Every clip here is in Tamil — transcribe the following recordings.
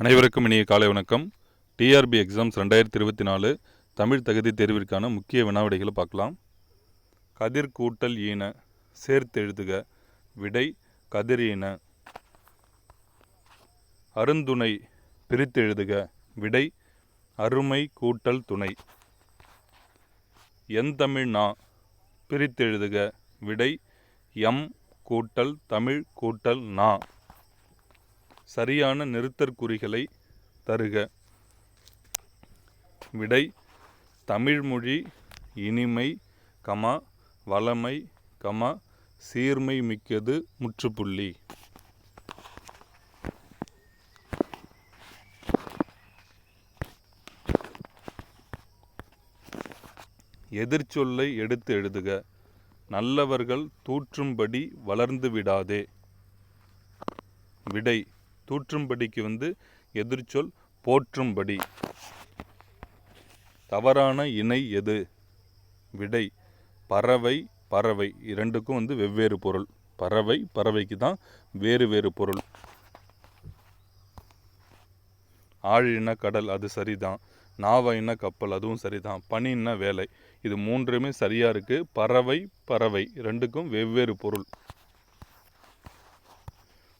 அனைவருக்கும் இனிய காலை வணக்கம். டிஆர்பி எக்ஸாம்ஸ் ரெண்டாயிரத்தி இருபத்தி நாலு தமிழ் தகுதி தேர்விற்கான முக்கிய வினாவிடைகளை பார்க்கலாம். கதிர் கூட்டல் ஈன சேர்த்து எழுதுக. விடை கதிர் ஈன. அருந்துணை பிரித்து எழுதுக. விடை அருமை கூட்டல் துணை. எந்தமிழ் நா பிரித்து எழுதுக. விடை எம் கூட்டல் தமிழ் கூட்டல் நா. சரியான நிறுத்தற்குறிகளை தருக. விடை தமிழ்மொழி இனிமை கமா வளமை கமா சீர்மை மிக்கது முற்றுப்புள்ளி. எதிர்ச்சொல்லை எடுத்து எழுதுக. நல்லவர்கள் தூற்றும்படி வளர்ந்து விடாதே. விடை தூற்றும்படிக்கு வந்து எதிர்ச்சொல் போற்றும்படி. தவறான இணை எது? விடை. பறவை பறவை. இரண்டுக்கும் வந்து வெவ்வேறு பொருள். பறவை பறவைக்கு தான் வேறு வேறு பொருள். ஆழின கடல் அது சரிதான். நாவைன கப்பல் அதுவும் சரிதான். பனின்னா வேலை. இது மூன்றுமே சரியாக இருக்குது பறவை பறவை. ரெண்டுக்கும் வெவ்வேறு பொருள்.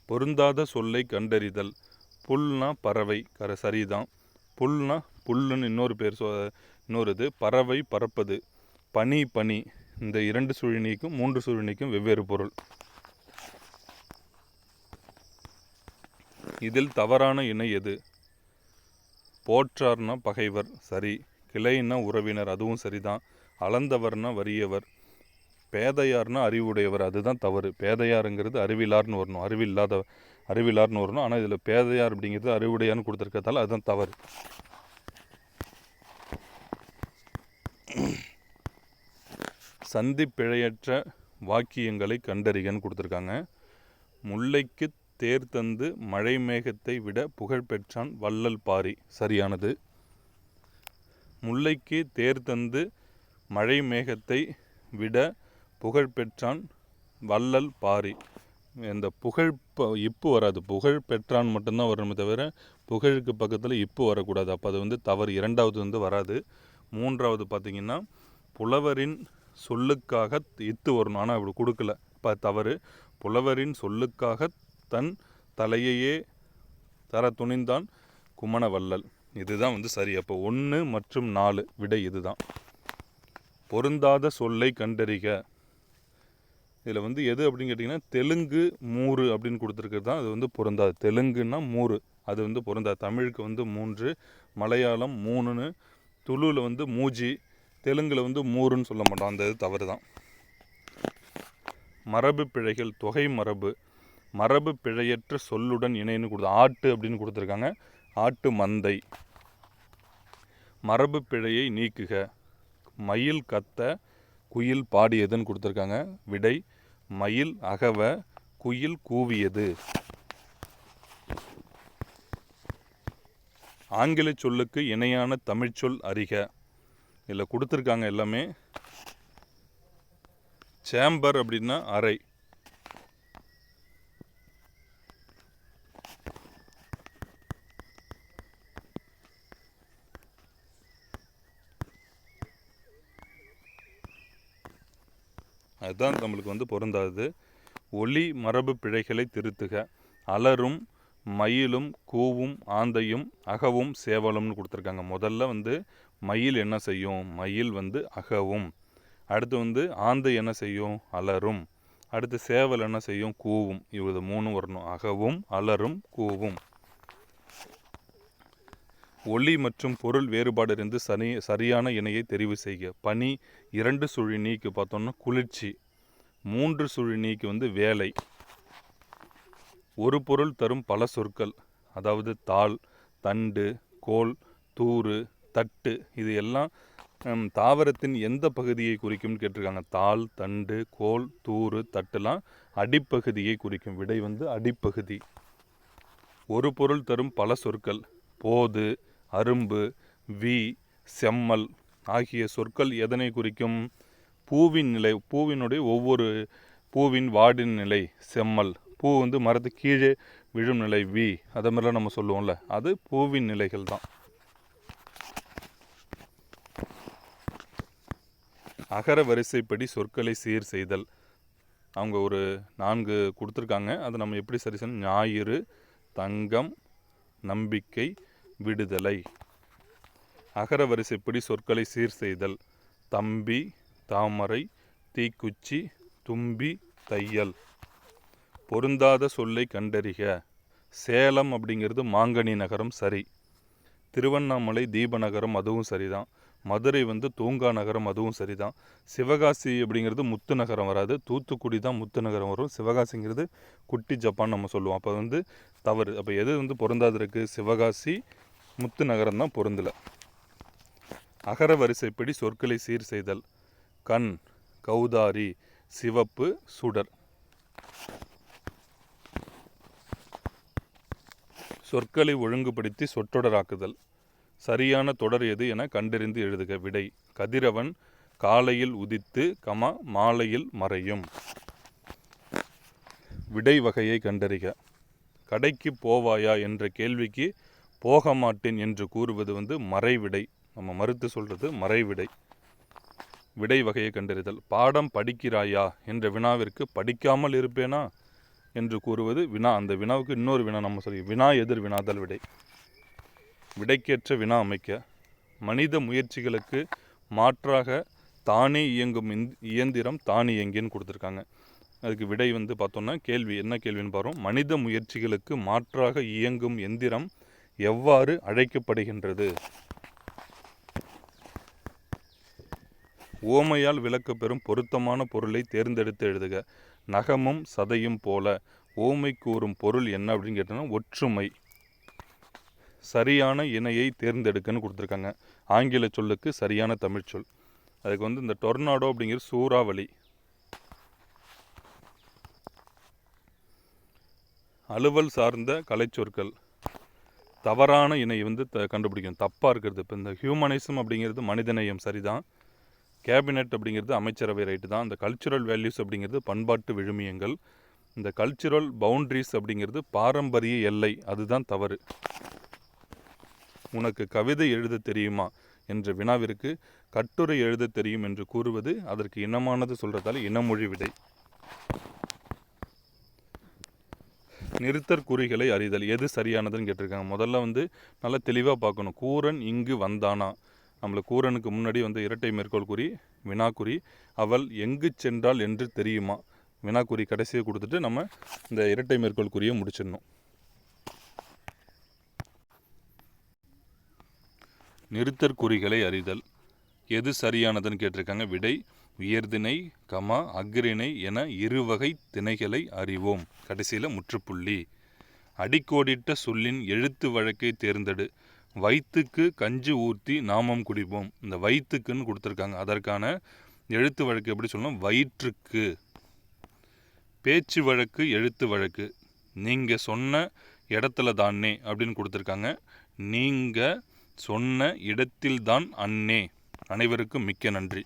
பொருந்தாத சொல்லை கண்டறிதல். புல்னா பறவை கர சரிதான். புல்னா புல்லுன்னு இன்னொரு பேர் சொ இன்னொரு இது பறவை பறப்பது. பனி பனி இந்த இரண்டு சுழினிக்கும் மூன்று சுழினிக்கும் வெவ்வேறு பொருள். இதில் தவறான இணை எது? போற்றார்னா பகைவர் சரி. கிளைன்னா உறவினர் அதுவும் சரிதான். அளந்தவர்னா வறியவர். பேதையார்னா அறிவுடையவர் அதுதான் தவறு. பேதையாருங்கிறது அறிவிலார்னு வரணும். அறிவில்லாத அறிவிலார்னு வரணும். ஆனால் இதில் பேதையார் அப்படிங்கிறது அறிவுடையான்னு கொடுத்துருக்கதால அதுதான் தவறு. சந்தி பிழையற்ற வாக்கியங்களை கண்டறிகன்னு கொடுத்துருக்காங்க. முல்லைக்கு தேர் தந்து மழை மேகத்தை விட புகழ் பெற்றான் வள்ளல் பாரி. சரியானது. முல்லைக்கு தேர் தந்து மழை மேகத்தை விட புகழ் பெற்றான் வள்ளல் பாரி. இந்த புகழ் இப்போ இப்பு வராது. புகழ் பெற்றான் மட்டும்தான் வரணுமே தவிர புகழுக்கு பக்கத்தில் இப்பு வரக்கூடாது. அப்போ அது வந்து தவறு. இரண்டாவது வந்து வராது. மூன்றாவது பார்த்தீங்கன்னா புலவரின் சொல்லுக்காக இத்து வரணும். ஆனால் அப்படி கொடுக்கல. இப்போ தவறு. புலவரின் சொல்லுக்காக தன் தலையையே தர துணிந்தான் குமணவள்ளல் இதுதான் வந்து சரி. அப்போ ஒன்று மற்றும் நாலு விடை இதுதான். பொருந்தாத சொல்லை கண்டறிக. இதில் வந்து எது அப்படின்னு கேட்டிங்கன்னா தெலுங்கு மூறு அப்படின்னு கொடுத்துருக்கிறது தான் அது வந்து பொருந்தாது. தெலுங்குன்னா மூறு அது வந்து பொருந்தாது. தமிழுக்கு வந்து மூன்று மலையாளம் மூணுன்னு துளுவில் வந்து மூஜி தெலுங்கில் வந்து மூறுன்னு சொல்ல மாட்டோம். அந்த இது தவறு தான். மரபு பிழைகள் தொகை மரபு மரபு பிழையற்ற சொல்லுடன் இணைன்னு கொடுத்து ஆட்டு அப்படின்னு கொடுத்துருக்காங்க. ஆட்டு மந்தை. மரபு பிழையை நீக்குக. மயில் கத்த குயில் பாடியதுன்னு கொடுத்துருக்காங்க. விடை மயில் அகவ குயில் கூவியது. ஆங்கில சொல்லுக்கு இணையான தமிழ்ச்சொல் அறிக. இதில் கொடுத்துருக்காங்க எல்லாமே. சேம்பர் அப்படின்னா அறை. அதுதான் நம்மளுக்கு வந்து பொருந்தாது. ஒளி மரபு பிழைகளை திருத்துக. அலரும் மயிலும் கூவும் ஆந்தையும் அகவும் சேவலும்னு கொடுத்துருக்காங்க. முதல்ல வந்து மயில் என்ன செய்யும்? மயில் வந்து அகவும். அடுத்து வந்து ஆந்தை என்ன செய்யும்? அலரும். அடுத்து சேவல் என்ன செய்யும்? கூவும். இது மூணும் வரணும். அகவும் அலரும் கூவும். ஒளி மற்றும் பொருள் வேறுபாடு இருந்து சரி சரியான இணையை தெரிவு செய்க. பனி இரண்டு சுழி நீக்கு பார்த்தோம்னா குளிர்ச்சி. மூன்று சுழி நீக்கு வந்து வேலை. ஒரு பொருள் தரும் பல சொற்கள் அதாவது தாள் தண்டு கோல் தூறு தட்டு இது எல்லாம் தாவரத்தின் எந்த பகுதியை குறிக்கும்னு கேட்டிருக்காங்க. தாள் தண்டு கோல் தூறு தட்டுலாம் அடிப்பகுதியை குறிக்கும். விடை வந்து அடிப்பகுதி. ஒரு பொருள் தரும் பல சொற்கள் போது அரும்பு வி செம்மல் ஆகிய சொற்கள் எதனை குறிக்கும்? பூவின் நிலை பூவினுடைய ஒவ்வொரு பூவின் வாடின் நிலை செம்மல். பூ வந்து மரத்து கீழே விழும் நிலை வி. அதை மாதிரிலாம் நம்ம சொல்லுவோம்ல. அது பூவின் நிலைகள் தான். அகர வரிசைப்படி சொற்களை சீர் செய்தல். அவங்க ஒரு நான்கு கொடுத்துருக்காங்க. அதை நம்ம எப்படி சரி செய்யணும்? ஞாயிறு தங்கம் நம்பிக்கை விடுதலை. அகர வரிசைப்படி சொற்களை சீர் செய்தல். தம்பி தாமரை தீக்குச்சி தும்பி தையல். பொருந்தாத சொல்லை கண்டறிக. சேலம் அப்படிங்கிறது மாங்கனி நகரம் சரி. திருவண்ணாமலை தீபநகரம் அதுவும் சரிதான். மதுரை வந்து தூங்கா நகரம் அதுவும் சரிதான். சிவகாசி அப்படிங்கிறது முத்து நகரம் வராது. தூத்துக்குடி தான் முத்து நகரம் வரும். சிவகாசிங்கிறது குட்டி ஜப்பான் நம்ம சொல்லுவோம். அப்போ வந்து தவறு. அப்போ எது வந்து பொருந்தாது இருக்குது சிவகாசி முத்து நகரம் தான் பொருந்தலை. அகர வரிசைப்படி சொற்களை சீர் செய்தல். கண் கௌதாரி சிவப்பு சுடர். சொற்களை ஒழுங்குபடுத்தி சொற்றொடராக்குதல். சரியான தொடர் எது என கண்டறிந்து எழுதுக விடை. கதிரவன் காலையில் உதித்து கமா மாலையில் மறையும். விடை வகையை கண்டறிக. கடைக்கு போவாயா என்ற கேள்விக்கு போக மாட்டேன் என்று கூறுவது வந்து மறைவிடை. நம்ம மறுத்து சொல்கிறது மறைவிடை. விடை வகையை கண்டறிதல். பாடம் படிக்கிறாயா என்ற வினாவிற்கு படிக்காமல் இருப்பேனா என்று கூறுவது வினா. அந்த வினாவுக்கு இன்னொரு வினா நம்ம சொல்லி வினா எதிர் வினாதல் விடை. விடைக்கேற்ற வினா அமைக்க மனித முயற்சிகளுக்கு மாற்றாக தானே இயங்கும் இயந்திரம் தானே இயங்கின்னு கொடுத்துருக்காங்க. அதுக்கு விடை வந்து பார்த்தோன்னா கேள்வி. என்ன கேள்வின்னு பாருவோம். மனித முயற்சிகளுக்கு மாற்றாக இயங்கும் எந்திரம் எவ்வாறு அழைக்கப்படுகின்றது? ஓமையால் விளக்கப்பெறும் பொருத்தமான பொருளை தேர்ந்தெடுத்து எழுதுக. நகமும் சதையும் போல ஓமை கூறும் பொருள் என்ன அப்படின்னு கேட்டோன்னா ஒற்றுமை. சரியான இணையை தேர்ந்தெடுக்கன்னு கொடுத்துருக்காங்க. ஆங்கில சொல்லுக்கு சரியான தமிழ் சொல். அதுக்கு வந்து இந்த டொர்னாடோ அப்படிங்கிற சூறாவளி. அலுவல் சார்ந்த கலைச்சொற்கள். தவறான இணை வந்து த கண்டுபிடிக்கும். தப்பாக இருக்கிறது. இப்போ இந்த ஹியூமனிசம் அப்படிங்கிறது மனிதநேயம் சரிதான். கேபினெட் அப்படிங்கிறது அமைச்சரவை ரைட்டு தான். இந்த கல்ச்சுரல் வேல்யூஸ் அப்படிங்கிறது பண்பாட்டு விழுமியங்கள். இந்த கல்ச்சுரல் பவுண்ட்ரிஸ் அப்படிங்கிறது பாரம்பரிய எல்லை. அதுதான் தவறு. உனக்கு கவிதை எழுத தெரியுமா? என்ற வினாவிற்கு கட்டுரை எழுத தெரியும் என்று கூறுவது அதற்கு இனமானது சொல்கிறதால இனமொழி விடை. நிறுத்தற் குறிகளை அறிதல். எது சரியானதுன்னு கேட்டிருக்காங்க. முதல்ல வந்து நல்லா தெளிவாக பார்க்கணும். கூரன் இங்கு வந்தானா? நம்மளை கூரனுக்கு முன்னாடி வந்து இரட்டை மேற்கோள் குறி வினாக்குறி அவள் எங்கு சென்றாள் என்று தெரியுமா? வினாக்குறி கடைசியை கொடுத்துட்டு நம்ம இந்த இரட்டை மேற்கோள் குறியை முடிச்சிடணும். நிறுத்தற் குறிகளை அறிதல். எது சரியானதுன்னு கேட்டிருக்காங்க. விடை உயர்திணை கமா அக்ரிணை என இருவகை திணைகளை அறிவோம். கடைசியில் முற்றுப்புள்ளி. அடிக்கோடிட்ட சொல்லின் எழுத்து வழக்கை தேர்ந்தெடு. வயிற்றுக்கு கஞ்சி ஊற்றி நாமம் குடிப்போம். இந்த வயிற்றுக்குன்னு கொடுத்துருக்காங்க. அதற்கான எழுத்து வழக்கு எப்படி சொல்லணும்? வயிற்றுக்கு. பேச்சு வழக்கு எழுத்து வழக்கு. நீங்கள் சொன்ன இடத்துல தானே அப்படின்னு கொடுத்துருக்காங்க. நீங்கள் சொன்ன இடத்தில்தான் அன்னே. அனைவருக்கும் மிக்க நன்றி.